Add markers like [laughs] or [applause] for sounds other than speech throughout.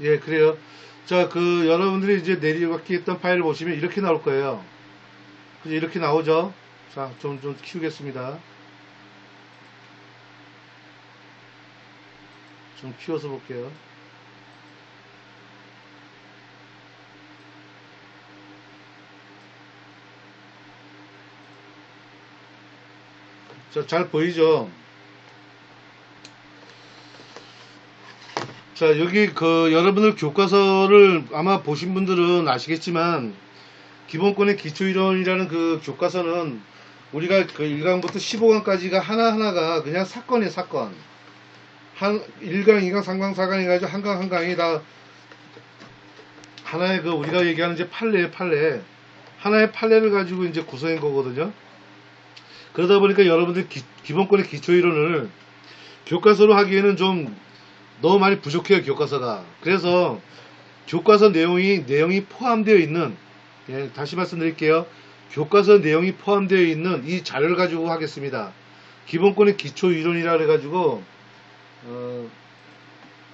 예, 그래요. 자, 그, 여러분들이 이제 내리받기 했던 파일을 보시면 이렇게 나올 거예요. 그죠? 이렇게 나오죠? 자, 좀, 좀 키우겠습니다. 좀 키워서 볼게요. 자, 잘 보이죠? 자, 여기 그 여러분들 교과서를 아마 보신 분들은 아시겠지만 기본권의 기초이론이라는 그 교과서는 우리가 그 1강부터 15강까지가 하나하나가 그냥 사건이에요, 사건. 한 1강, 2강, 3강, 4강 해가지고 한강 한 강이 다 하나의 그 우리가 얘기하는 이제 판례예요, 판례. 하나의 판례를 가지고 이제 구성한 거거든요. 그러다 보니까 여러분들 기, 기본권의 기초이론을 교과서로 하기에는 좀 너무 많이 부족해요 교과서가. 그래서 교과서 내용이 내용이 포함되어 있는 예, 다시 말씀드릴게요. 교과서 내용이 포함되어 있는 이 자료를 가지고 하겠습니다. 기본권의 기초 이론이라 그래 가지고 어,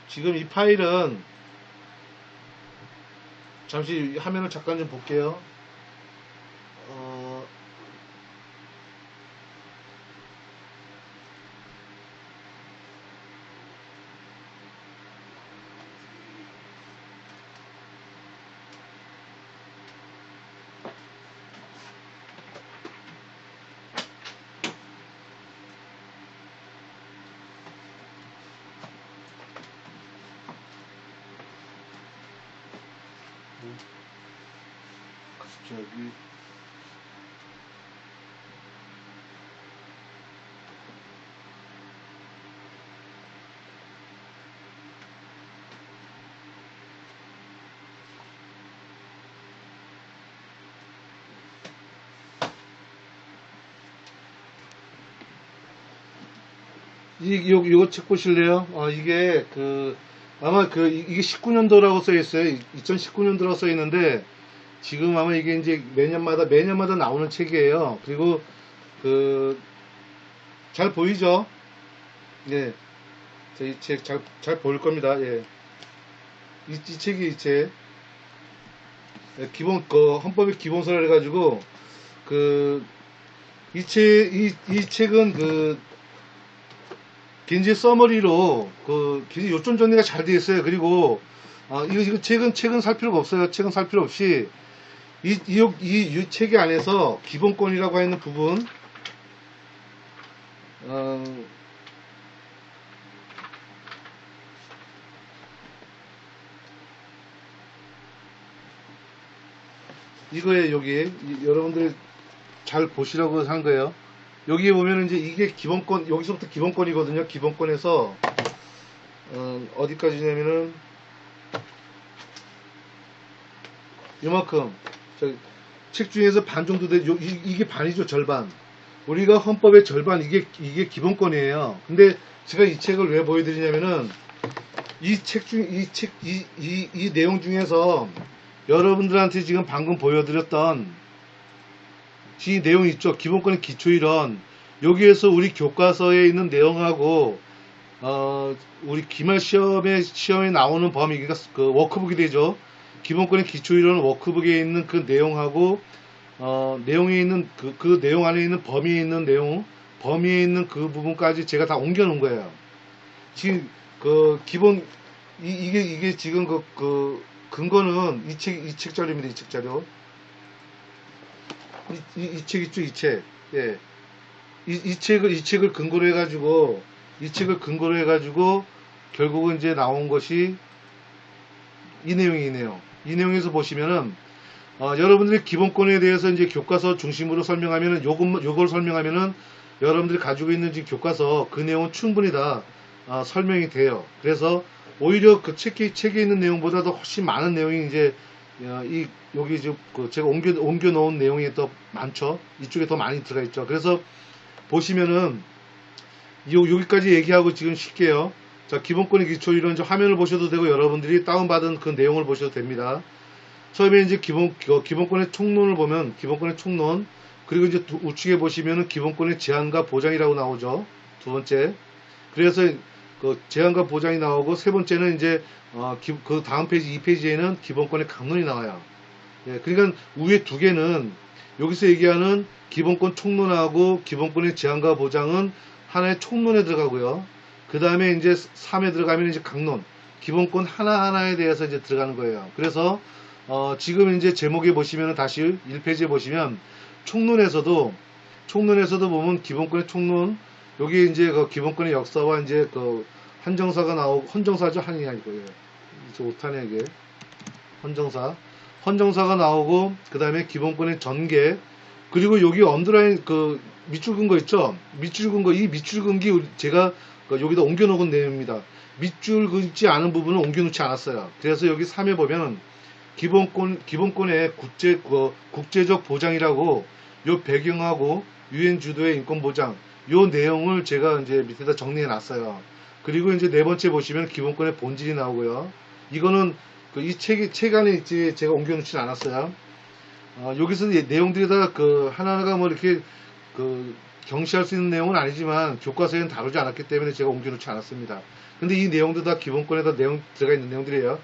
지금 이 파일은 잠시 화면을 잠깐 좀 볼게요 저기 이, 요, 요거 책 보실래요? 어, 이게, 그, 아마 그, 이- 이게 19년도라고 써 있어요. 2019년도라고 써 있는데, 지금 아마 이게 이제 매년마다, 매년마다 나오는 책이에요. 그리고, 그, 잘 보이죠? 예. 자, 이책 잘, 잘 보일 겁니다. 예. 이, 이 책이 이 책. 예, 기본, 그, 헌법의 기본서라 해가지고, 그, 이 책, 이, 이 책은 그, 굉장히 서머리로 그 굉장히 요점 정리가 잘 되어 있어요. 그리고 어, 이거 이거 책은 책은 살 필요가 없어요. 책은 살 필요 없이 이, 이, 이, 이 책의 안에서 기본권이라고 하는 부분 어, 이거에 여기 이- 여러분들 잘 보시라고 한 거예요. 여기에 보면 이제 이게 기본권 여기서부터 기본권이거든요. 기본권에서 어, 디까지냐면은 이만큼 저 책 중에서 반 정도 이- 이게 반이죠 절반. 우리가 헌법의 절반 이게 이게 기본권이에요. 근데 제가 이 책을 왜 보여드리냐면은 이 책 중 이 책 이 이 이 내용 중에서 여러분들한테 지금 방금 보여드렸던 이 내용 있죠. 기본권의 기초 이론. 여기에서 우리 교과서에 있는 내용하고 어, 우리 기말 시험에 시험에 나오는 범위 그러니까 그 워크북이 되죠. 기본권의 기초이론 워크북에 있는 그 내용하고 어, 내용에 있는 그, 그 내용 안에 있는 범위에 있는 내용 범위에 있는 그 부분까지 제가 다 옮겨 놓은 거예요. 지금 그 기본 이, 이게 이게 지금 그, 그 근거는 이 책 이 책 자료입니다. 이 책 자료. 이, 이, 이 책 있죠, 이 책. 예. 이, 이 책을, 이 책을 근거로 해가지고, 이 책을 근거로 해가지고, 결국은 이제 나온 것이 이 내용이 이 내용. 이 내용에서 보시면은, 어, 여러분들이 기본권에 대해서 이제 교과서 중심으로 설명하면은, 요것, 요걸 설명하면은, 여러분들이 가지고 있는 지금 교과서 그 내용은 충분히 다 어, 설명이 돼요. 그래서 오히려 그 책에, 책에 있는 내용보다 도 훨씬 많은 내용이 이제 어, 이 여기 지금 그 제가 옮겨 옮겨 놓은 내용이 더 많죠. 이쪽에 더 많이 들어가 있죠. 그래서 보시면은 요 여기까지 얘기하고 지금 쉴게요. 자 기본권의 기초 저 화면을 보셔도 되고 여러분들이 다운받은 그 내용을 보셔도 됩니다. 처음에 이제 기본 어, 기본권의 총론을 보면 기본권의 총론 그리고 이제 두- 우측에 보시면은 기본권의 제한과 보장이라고 나오죠. 두 번째. 그래서 그 제한과 보장이 나오고 세 번째는 이제 어, 기- 그 다음 페이지 2페이지에는 기본권의 강론이 나와요. 예, 그러니까 위에 두 개는 여기서 얘기하는 기본권 총론하고 기본권의 제한과 보장은 하나의 총론에 들어가고요. 그 다음에 이제 3에 들어가면 이제 강론, 기본권 하나하나에 대해서 이제 들어가는 거예요. 그래서 어, 지금 이제 제목에 보시면 다시 1페이지에 보시면 총론에서도 총론에서도 보면 기본권의 총론 여기 이제 그 기본권의 역사와 이제 그 한정사가 나오고 헌정사죠? 한이 아니고 예. 이제 오타네 이게. 헌정사. 헌정사가 나오고 그 다음에 기본권의 전개. 그리고 여기 언더라인 그 밑줄 근 거 있죠? 밑줄 근 거 이 밑줄 근기 제가 그 여기다 옮겨 놓은 내용입니다 밑줄 긋지 않은 부분은 옮겨 놓지 않았어요 그래서 여기 3에 보면 기본권 기본권의 국제 그 국제적 보장이라고 요 배경하고 유엔 주도의 인권 보장 요 내용을 제가 이제 밑에다 정리해 놨어요. 그리고 이제 네 번째 보시면 기본권의 본질이 나오고요. 이거는 그 이 책이 책 안에 있지 제가 옮겨 놓지 않았어요. 어, 여기서 이 내용들이 다 그 하나하나가 뭐 이렇게 그 경시할 수 있는 내용은 아니지만 교과서에는 다루지 않았기 때문에 제가 옮겨 놓지 않았습니다. 근데 이 내용도 다 기본권에 다 내용 들어가 있는 내용들이에요.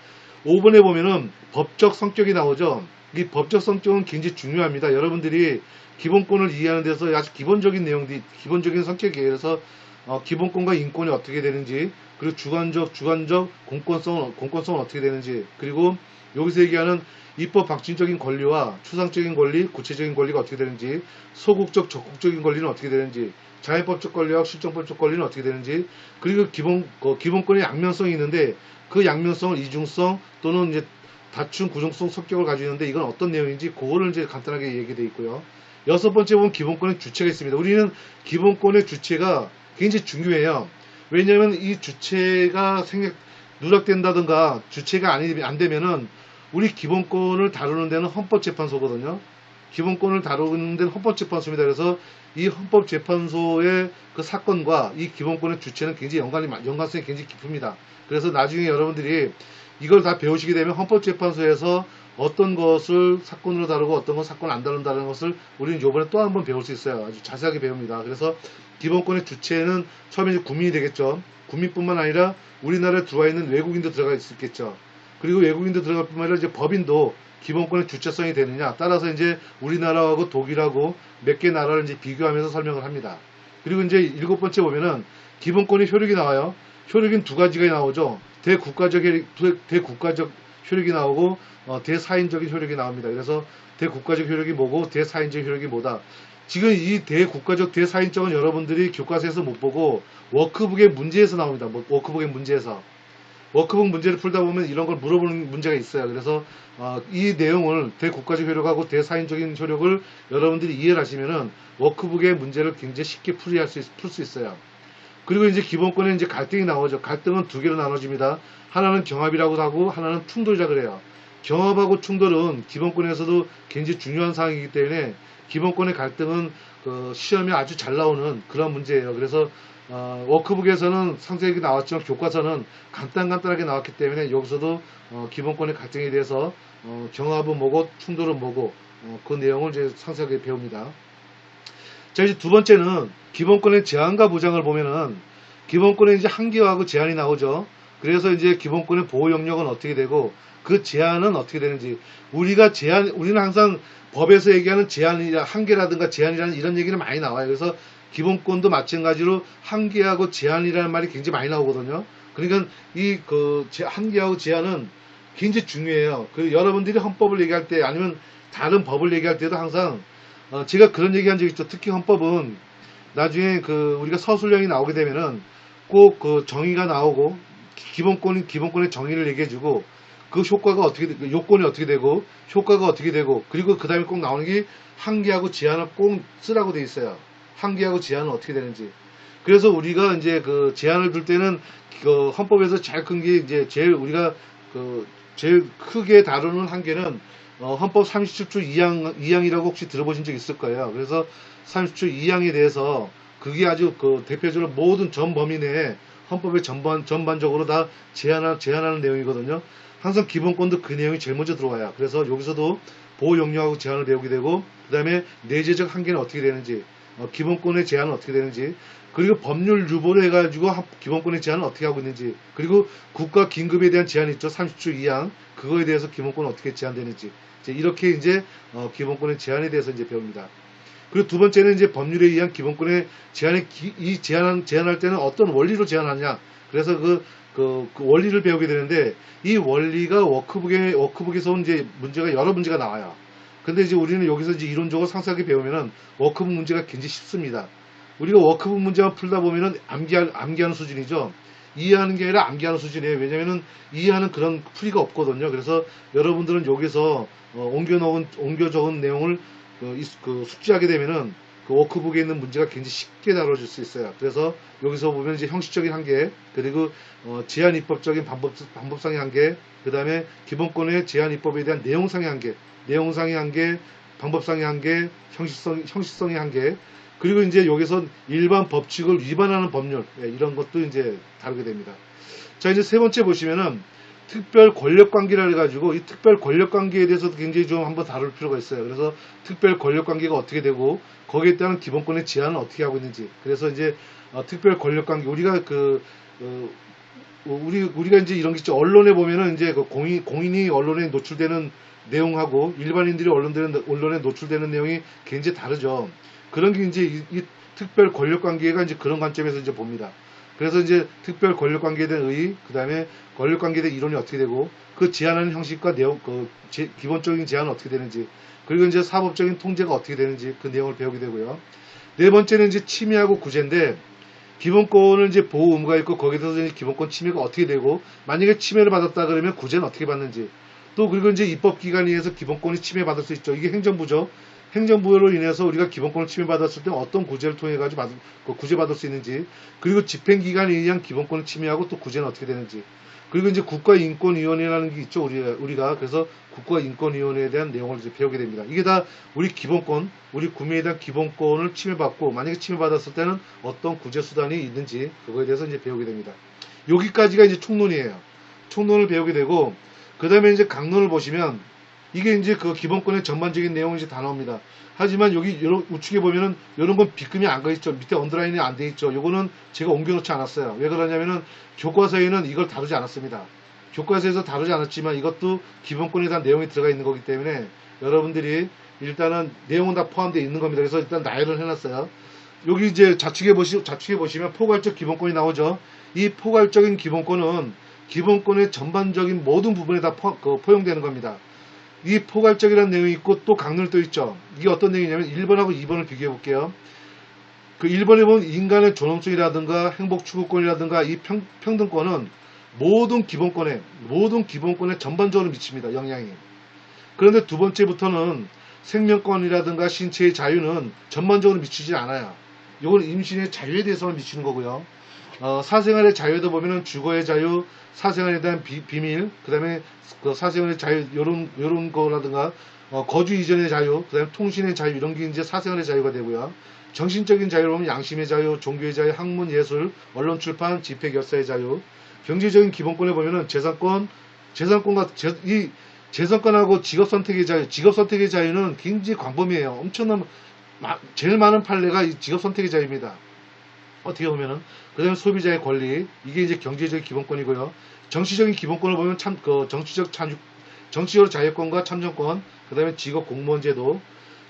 5번에 보면은 법적 성격이 나오죠. 이 법적 성격은 굉장히 중요합니다. 여러분들이 기본권을 이해하는 데서 아주 기본적인 내용들이 기본적인 성격이에요. 그래서 어, 기본권과 인권이 어떻게 되는지 그리고 주관적 주관적 공권성은 공권성은 어떻게 되는지 그리고 여기서 얘기하는 입법 박진적인 권리와 추상적인 권리, 구체적인 권리가 어떻게 되는지 소극적 적극적인 권리는 어떻게 되는지 자연법적 권리와 실정법적 권리는 어떻게 되는지 그리고 기본 어, 기본권의 양면성이 있는데 그 양면성을 이중성 또는 이제 다충 구종성 성격을 가지고 있는데 이건 어떤 내용인지 그거를 이제 간단하게 얘기되어 있고요. 여섯 번째 보면 기본권의 주체가 있습니다. 우리는 기본권의 주체가 굉장히 중요해요. 왜냐하면 이 주체가 생각 누락된다든가 주체가 아니 안 되면은 우리 기본권을 다루는 데는 헌법재판소거든요. 기본권을 다루는 데는 헌법재판소입니다. 그래서 이 헌법재판소의 그 사건과 이 기본권의 주체는 굉장히 연관이 많- 연관성이 굉장히 깊습니다. 그래서 나중에 여러분들이 이걸 다 배우시게 되면 헌법재판소에서 어떤 것을 사건으로 다루고 어떤 건 사건 안 다룬다는 것을 우리는 이번에 또 한 번 배울 수 있어요. 아주 자세하게 배웁니다. 그래서 기본권의 주체는 처음에 이제 국민이 되겠죠. 국민뿐만 아니라 우리나라에 들어와 있는 외국인도 들어가 있겠죠. 그리고 외국인도 들어갈 뿐만 아니라 이제 법인도 기본권의 주체성이 되느냐 따라서 이제 우리나라하고 독일하고 몇 개 나라를 이제 비교하면서 설명을 합니다. 그리고 이제 일곱 번째 보면은 기본권의 효력이 나와요. 효력은 두 가지가 나오죠. 대국가적 대국가적 효력이 나오고 어, 대사인적인 효력이 나옵니다. 그래서 대국가적 효력이 뭐고 대사인적 효력이 뭐다. 지금 이 대국가적 대사인적은 여러분들이 교과서에서 못 보고 워크북의 문제에서 나옵니다. 뭐, 워크북의 문제에서. 워크북 문제를 풀다 보면 이런 걸 물어보는 문제가 있어요. 그래서 어, 이 내용을 대국가적 효력하고 대사인적인 효력을 여러분들이 이해를 하시면은 워크북의 문제를 굉장히 쉽게 풀이할 수, 풀 수 있어요. 그리고 이제 기본권에 이제 갈등이 나오죠. 갈등은 두 개로 나눠집니다. 하나는 경합이라고 하고 하나는 충돌이라 그래요. 경합하고 충돌은 기본권에서도 굉장히 중요한 사항이기 때문에 기본권의 갈등은 그 시험에 아주 잘 나오는 그런 문제예요. 그래서 어, 워크북에서는 상세하게 나왔지만 교과서는 간단간단하게 나왔기 때문에 여기서도 어, 기본권의 갈등에 대해서 어, 경합은 뭐고 충돌은 뭐고 어, 그 내용을 이제 상세하게 배웁니다. 자 이제 두 번째는 기본권의 제한과 보장을 보면은 기본권의 이제 한계하고 제한이 나오죠. 그래서 이제 기본권의 보호 영역은 어떻게 되고 그 제한은 어떻게 되는지 우리가 제한 우리는 항상 법에서 얘기하는 제한이라 한계라든가 제한이라는 이런 얘기는 많이 나와요. 그래서 기본권도 마찬가지로 한계하고 제한이라는 말이 굉장히 많이 나오거든요. 그러니까 이그 한계하고 제한은 굉장히 중요해요. 그 여러분들이 헌법을 얘기할 때 아니면 다른 법을 얘기할 때도 항상 어, 제가 그런 얘기한 적 있죠. 특히 헌법은 나중에 그 우리가 서술형이 나오게 되면은 꼭 그 정의가 나오고 기본권 기본권의 정의를 얘기해주고 그 효과가 어떻게 되- 그 요건이 어떻게 되고 효과가 어떻게 되고 그리고 그 다음에 꼭 나오는 게 한계하고 제한을 꼭 쓰라고 돼 있어요. 한계하고 제한은 어떻게 되는지. 그래서 우리가 이제 그 제한을 둘 때는 그 헌법에서 제일 큰 게 이제 제일 우리가 그 제일 크게 다루는 한계는 어, 헌법 37조 2항, 2항이라고 혹시 들어보신 적 있을 거예요. 그래서 37조 2항에 대해서 그게 아주 그 대표적으로 모든 전 범위 내에 헌법의 전반, 전반적으로 다 제한하, 제한하는 내용이거든요. 항상 기본권도 그 내용이 제일 먼저 들어와요. 그래서 여기서도 보호 영역하고 제한을 배우게 되고, 그 다음에 내재적 한계는 어떻게 되는지, 어, 기본권의 제한은 어떻게 되는지, 그리고 법률 유보를 해가지고 한- 기본권의 제한을 어떻게 하고 있는지 그리고 국가 긴급에 대한 제한이 있죠 30조 이항 그거에 대해서 기본권 어떻게 제한되는지 이제 이렇게 이제 어, 기본권의 제한에 대해서 이제 배웁니다. 그리고 두 번째는 이제 법률에 의한 기본권의 제한이 기- 이 제한 제한할 때는 어떤 원리로 제한하냐 그래서 그, 그, 그 원리를 배우게 되는데 이 원리가 워크북에 워크북에서 온 이제 문제가 여러 문제가 나와요. 근데 이제 우리는 여기서 이제 이론적으로 상세하게 배우면은 워크북 문제가 굉장히 쉽습니다. 우리가 워크북 문제만 풀다 보면은 암기할, 암기하는 수준이죠. 이해하는 게 아니라 암기하는 수준이에요. 왜냐면은 이해하는 그런 풀이가 없거든요. 그래서 여러분들은 여기서 어, 옮겨 넣은, 옮겨 적은 내용을 그, 이- 그 숙지하게 되면은 그 워크북에 있는 문제가 굉장히 쉽게 다뤄질 수 있어요. 그래서 여기서 보면 이제 형식적인 한계, 그리고 어, 제한 입법적인 방법, 방법상의 한계, 그 다음에 기본권의 제한 입법에 대한 내용상의 한계, 내용상의 한계, 방법상의 한계, 형식성, 형식성의 한계, 그리고 이제 여기서 일반 법칙을 위반하는 법률, 예, 이런 것도 이제 다루게 됩니다. 자, 이제 세 번째 보시면은 특별 권력 관계라 해가지고 이 특별 권력 관계에 대해서도 굉장히 좀 한번 다룰 필요가 있어요. 그래서 특별 권력 관계가 어떻게 되고 거기에 따른 기본권의 제한은 어떻게 하고 있는지. 그래서 이제 어, 특별 권력 관계 우리가 그 어, 어, 우리 우리가 이제 이런 게 있죠. 언론에 보면은 이제 그 공인 공인이 언론에 노출되는 내용하고 일반인들이 언론되는 언론에 노출되는 내용이 굉장히 다르죠. 그런 게 이제 이, 이 특별 권력 관계가 이제 그런 관점에서 이제 봅니다. 그래서 이제 특별 권력 관계에 대한 의의, 그 다음에 권력 관계에 대한 이론이 어떻게 되고, 그 제한하는 형식과 내용, 그 제- 기본적인 제한은 어떻게 되는지, 그리고 이제 사법적인 통제가 어떻게 되는지 그 내용을 배우게 되고요. 네 번째는 이제 침해하고 구제인데, 기본권을 이제 보호 의무가 있고, 거기에 대해서 이제 기본권 침해가 어떻게 되고, 만약에 침해를 받았다 그러면 구제는 어떻게 받는지, 또 그리고 이제 입법기관에 의해서 기본권이 침해받을 수 있죠. 이게 행정부죠. 행정부로 인해서 우리가 기본권을 침해받았을 때 어떤 구제를 통해 가지고 그 구제받을 수 있는지 그리고 집행기관에 의한 기본권을 침해하고 또 구제는 어떻게 되는지. 그리고 이제 국가인권위원회라는 게 있죠 우리가 우리가. 그래서 국가인권위원회에 대한 내용을 이제 배우게 됩니다. 이게 다 우리 기본권 우리 국민에 대한 기본권을 침해받고 만약에 침해받았을 때는 어떤 구제 수단이 있는지 그거에 대해서 이제 배우게 됩니다. 여기까지가 이제 총론이에요. 총론을 배우게 되고 그 다음에 이제 강론을 보시면 이게 이제 그 기본권의 전반적인 내용이 이제 다 나옵니다. 하지만 여기 우측에 보면은 이런 건 비금이 안 가 있죠. 밑에 언더라인이 안 돼 있죠. 요거는 제가 옮겨놓지 않았어요. 왜 그러냐면은 교과서에는 이걸 다루지 않았습니다. 교과서에서 다루지 않았지만 이것도 기본권에 대한 내용이 들어가 있는 거기 때문에 여러분들이 일단은 내용은 다 포함되어 있는 겁니다. 그래서 일단 나열을 해놨어요. 여기 이제 좌측에 보시 좌측에 보시면 포괄적 기본권이 나오죠. 이 포괄적인 기본권은 기본권의 전반적인 모든 부분에 다 포, 그 포용되는 겁니다. 이 포괄적이라는 내용이 있고 또 강론이 또 있죠. 이게 어떤 내용이냐면 1번하고 2번을 비교해 볼게요. 그 1번에 보면 인간의 존엄성이라든가 행복 추구권이라든가 이 평, 평등권은 모든 기본권에 모든 기본권에 전반적으로 미칩니다. 영향이. 그런데 두 번째부터는 생명권이라든가 신체의 자유는 전반적으로 미치지 않아요. 이건 임신의 자유에 대해서만 미치는 거고요. 어, 사생활의 자유도 보면은 주거의 자유, 사생활에 대한 비, 밀 그 다음에 그 사생활의 자유, 요런, 요런 거라든가, 어, 거주 이전의 자유, 그 다음에 통신의 자유, 이런 게 이제 사생활의 자유가 되고요. 정신적인 자유를 보면 양심의 자유, 종교의 자유, 학문, 예술, 언론 출판, 집회, 결사의 자유. 경제적인 기본권에 보면은 재산권, 재산권과, 재, 이 재산권하고 직업 선택의 자유, 직업 선택의 자유는 굉장히 광범위해요. 엄청난, 마- 제일 많은 판례가 이 직업 선택의 자유입니다. 어떻게 보면은 그 다음에 소비자의 권리 이게 이제 경제적인 기본권이고요. 정치적인 기본권을 보면 참 그 정치적 참 정치적 자유권과 참정권 그 다음에 직업 공무원 제도.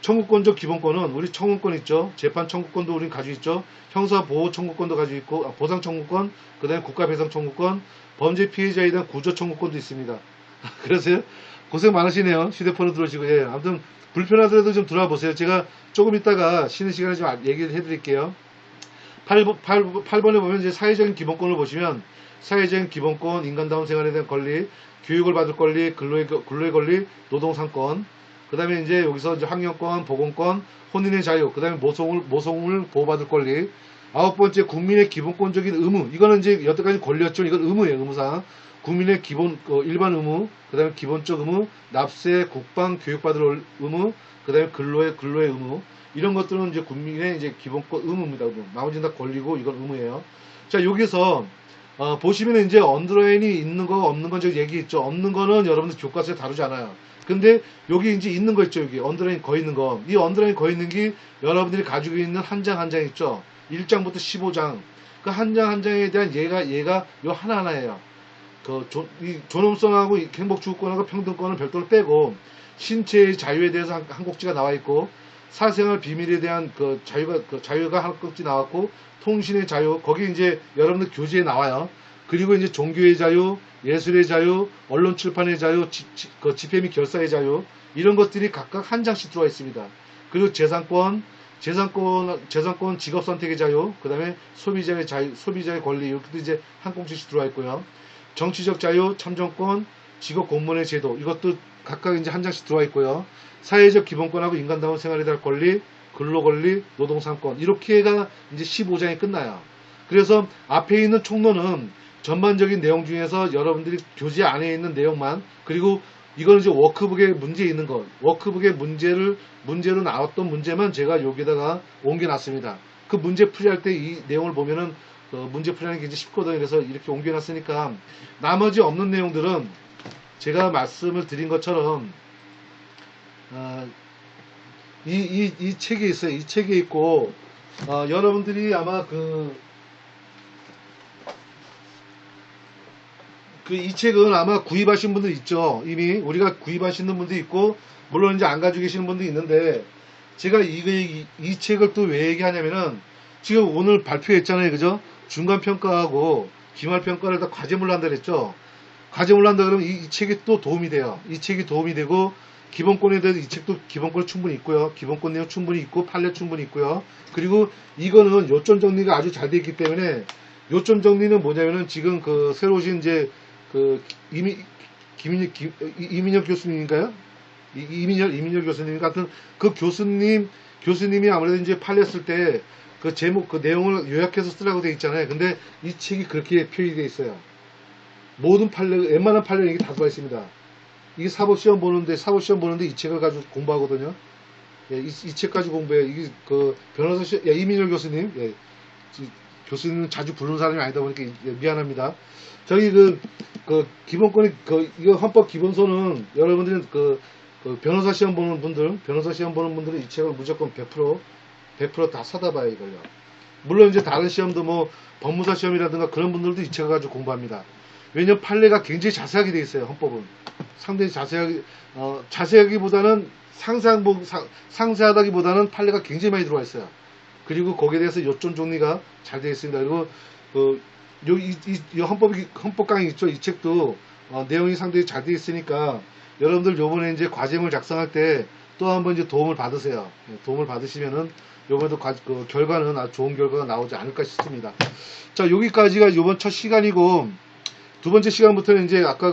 청구권적 기본권은 우리 청구권 있죠. 재판 청구권도 우린 가지고 있죠. 형사 보호 청구권도 가지고 있고 아, 보상 청구권 그 다음에 국가 배상 청구권 범죄 피해자에 대한 구조 청구권도 있습니다. [laughs] 그래서요 고생 많으시네요. 휴대폰으로 들어오시고 예. 아무튼 불편하더라도 좀 들어와 보세요. 제가 조금 있다가 쉬는 시간에 좀 아- 얘기를 해드릴게요 8번, 8번에 보면 이제 사회적인 기본권을 보시면 사회적인 기본권, 인간다운 생활에 대한 권리, 교육을 받을 권리, 근로의, 근로의 권리, 노동상권, 그 다음에 이제 여기서 이제 학력권, 보건권, 혼인의 자유, 그 다음에 모성을, 모성을 보호받을 권리, 아홉 번째 국민의 기본권적인 의무, 이거는 이제 여태까지 권리였죠. 이건 의무예요, 의무상. 국민의 기본, 어, 일반 의무, 그 다음에 기본적 의무, 납세, 국방, 교육받을 의무, 그 다음에 근로의, 근로의 의무, 이런 것들은 이제 국민의 이제 기본권 의무입니다. 의무. 나머지는 다 권리고 이건 의무예요. 자 여기서 어, 보시면 이제 언더라인이 있는 거 없는 건 얘기 있죠. 없는 거는 여러분들 교과서에 다루지 않아요. 근데 여기 이제 있는 거 있죠. 여기 언더라인 거 있는 거. 이 언더라인 거 있는 게 여러분들이 가지고 있는 한 장 한 장 있죠. 1장부터 15장 그 한 장 한 장에 대한 얘가 얘가 요 하나하나예요. 그 조, 이 존엄성하고 이 행복주권하고 평등권은 별도로 빼고 신체의 자유에 대해서 한, 한 곡지가 나와 있고 사생활 비밀에 대한 그 자유가 그 자유가 한 곡지 나왔고 통신의 자유 거기 이제 여러분들 교재에 나와요. 그리고 이제 종교의 자유, 예술의 자유, 언론 출판의 자유, 지, 지- 그 집회 및 결사의 자유 이런 것들이 각각 한 장씩 들어와 있습니다. 그리고 재산권, 재산권, 재산권 직업 선택의 자유, 그 다음에 소비자의 자유, 소비자의 권리 이렇게도 이제 한 공씩씩 들어와 있고요. 정치적 자유, 참정권, 직업 공무원의 제도 이것도 각각 이제 한 장씩 들어와 있고요. 사회적 기본권하고 인간다운 생활에 대한 권리, 근로 권리, 노동 3권 이렇게가 이제 15장이 끝나요. 그래서 앞에 있는 총론은 전반적인 내용 중에서 여러분들이 교재 안에 있는 내용만 그리고 이거는 이제 워크북에 문제 있는 거 워크북의 문제를 문제로 나왔던 문제만 제가 여기다가 옮겨놨습니다. 그 문제 풀이할 때 이 내용을 보면은 어, 문제 풀이하는 게 이제 쉽거든요. 그래서 이렇게 옮겨놨으니까 나머지 없는 내용들은 제가 말씀을 드린 것처럼 어, 이, 이, 이 책에 있어요. 이 책에 있고 어, 여러분들이 아마 그 그 이 책은 아마 구입하신 분들 있죠. 이미 우리가 구입하시는 분도 있고 물론 이제 안 가지고 계시는 분도 있는데 제가 이, 이, 이 책을 또 왜 얘기하냐면은 지금 오늘 발표했잖아요. 그죠? 중간 평가하고 기말 평가를 다 과제물로 한다 그랬죠. 과제물로 한다 그러면 이, 이 책이 또 도움이 돼요. 이 책이 도움이 되고 기본권에 대해서 이 책도 기본권 충분히 있고요. 기본권 내용 충분히 있고 판례 충분히 있고요. 그리고 이거는 요점 정리가 아주 잘 되어 있기 때문에 요점 정리는 뭐냐면은 지금 그 새로 오신 이제 그 이미 김인혁 김- 이- 이민혁 교수님인가요? 이- 이민혁 이민혁 교수님 같은 그 교수님 교수님이 아무래도 이제 팔렸을 때 그 제목 그 내용을 요약해서 쓰라고 돼 있잖아요. 근데 이 책이 그렇게 표기되어 있어요. 모든 판례 웬만한 판례 이게 다 들어가 있습니다. 이게 사법 시험 보는데 사법 시험 보는데 이 책을 가지고 공부하거든요. 예, 이, 이책 가지고 공부해. 이게 그 변호사 시, 예, 이민혁 교수님, 예, 지- 교수님 자주 부르는 사람이 아니다 보니까 예, 미안합니다. 저희 그, 그 기본권이 그 이거 헌법 기본서는 여러분들은 그, 그 변호사 시험 보는 분들, 변호사 시험 보는 분들은 이 책을 무조건 100% 100%다 사다 봐요 이걸요. 물론 이제 다른 시험도 뭐 법무사 시험이라든가 그런 분들도 이 책을 가지고 공부합니다. 왜냐면 판례가 굉장히 자세하게 돼 있어요 헌법은 상당히 자세하게 어, 자세하기보다는 상세한 부- 상- 상세하다기보다는 판례가 굉장히 많이 들어와 있어요. 그리고 거기에 대해서 요점 정리가 잘 되어 있습니다. 그리고 그 요, 이, 이, 이 헌법, 헌법 강의 있죠? 이 책도, 어, 내용이 상당히 잘 되어 있으니까, 여러분들 요번에 이제 과제물 작성할 때 또 한번 이제 도움을 받으세요. 예, 도움을 받으시면은, 요번에도 과- 그 결과는 아주 좋은 결과가 나오지 않을까 싶습니다. 자, 여기까지가 요번 첫 시간이고, 두 번째 시간부터는 이제 아까